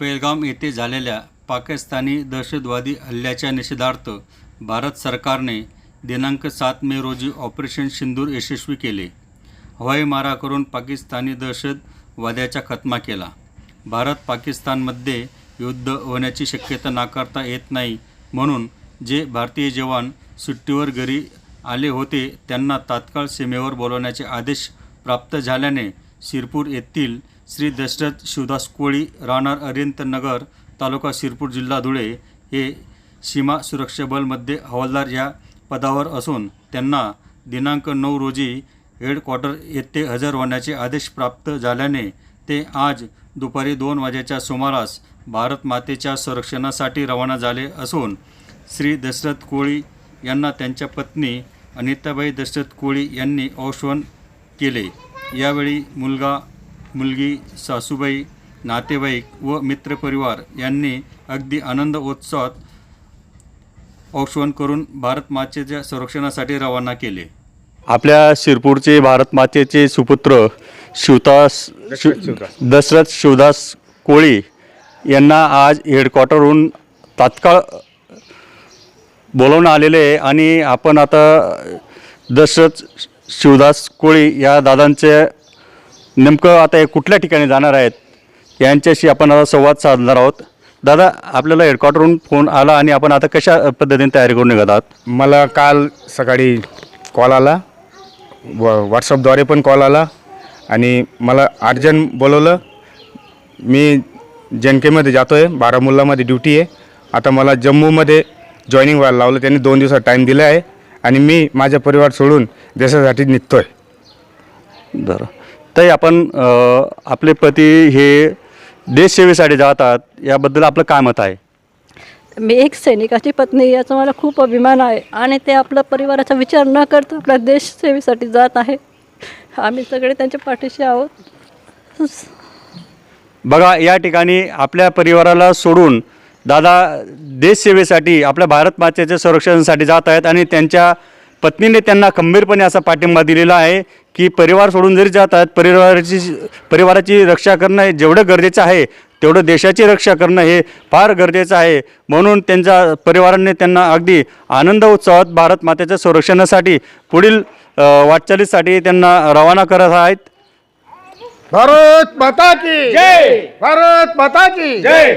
पेलगाम येथे झालेल्या पाकिस्तानी दहशतवादी हल्ल्याच्या निषेधार्थ भारत सरकारने दिनांक सात मे रोजी ऑपरेशन सिंदूर यशस्वी केले. हवाई मारा करून पाकिस्तानी दहशतवाद्याचा खत्मा केला. भारत पाकिस्तानमध्ये युद्ध होण्याची शक्यता नाकारता येत नाही म्हणून जे भारतीय जवान सुट्टीवर घरी आले होते त्यांना तात्काळ सीमेवर बोलवण्याचे आदेश प्राप्त झाल्याने शिरपूर येथील श्री दशरथ शिवदास कोळी राहणार अरिंतनगर तालुका शिरपूर जिल्हा धुळे हे सीमा सुरक्षा बलमध्ये हवालदार या पदावर असून त्यांना दिनांक नऊ रोजी हेडक्वार्टर येथे हजर होण्याचे आदेश प्राप्त झाल्याने ते आज दुपारी दोन वाजेच्या सुमारास भारत मातेच्या संरक्षणासाठी रवाना झाले असून श्री दशरथ कोळी यांना त्यांच्या पत्नी अनिताबाई दशरथ कोळी यांनी औषवण केले. यावेळी मुलगा मुलगी सासूबाई नातेवाईक व मित्रपरिवार यांनी अगदी आनंद उत्सवात औषवण करून भारत मातेच्या संरक्षणासाठी रवाना केले. आपल्या शिरपूरचे भारत मातेचे सुपुत्र शिवदास शिव दशरथ शिवदास कोळी यांना आज हेडक्वार्टरहून तात्काळ बोलवणं आलेले आणि आपण आता दशरथ शिवदास कोळी या दादांचे नेमकं आता हे कुठल्या ठिकाणी जाणार आहेत यांच्याशी आपण आता संवाद साधणार आहोत. दादा आपल्याला हेडक्वार्टरहून फोन आला आणि आपण आता कशा पद्धतीने तयारी करून निघत आहात? मला काल सकाळी कॉल आला. व व्हॉट्सअपद्वारे पण कॉल आला. आणि मला अर्जंट बोलवलं. मी जनकेमध्ये जातो आहे बारामुल्लामध्ये ड्युटी आहे. आता मला जम्मूमध्ये जॉईनिंग व्हायला लावलं. त्यांनी दोन दिवसात टाईम दिला आहे. आणि मी माझा परिवार सोडून देशासाठी निघतो आहे बरं. ताई आपण अ, आपले पती हे देशसेवेसाठी जातात याबद्दल आपलं काय मत आहे? मी एक सैनिकाची पत्नी याचा मला खूप अभिमान आहे आणि ते आपल्या परिवाराचा विचार न करता आपल्या देश सेवेसाठी जात आहे. आम्ही सगळे त्यांच्या पाठीशी आहोत. बघा या ठिकाणी आपल्या परिवाराला सोडून दादा देशसेवेसाठी आपल्या भारत मातेच्या संरक्षणासाठी जात आहेत आणि त्यांच्या पत्नीने त्यांना खंबीरपणे असा पाठिंबा दिलेला आहे की परिवार सोडून जरी जात आहेत परिवाराची परिवाराची रक्षा करणं हे जेवढं गरजेचं आहे तेवढं देशाची रक्षा करणं हे फार गरजेचं आहे. म्हणून त्यांच्या परिवाराने त्यांना अगदी आनंद उत्सवात भारत मातेच्या संरक्षणासाठी पुढील वाटचालीसाठी त्यांना रवाना करत आहेत. भारत माता की जय! भारत माता की जय!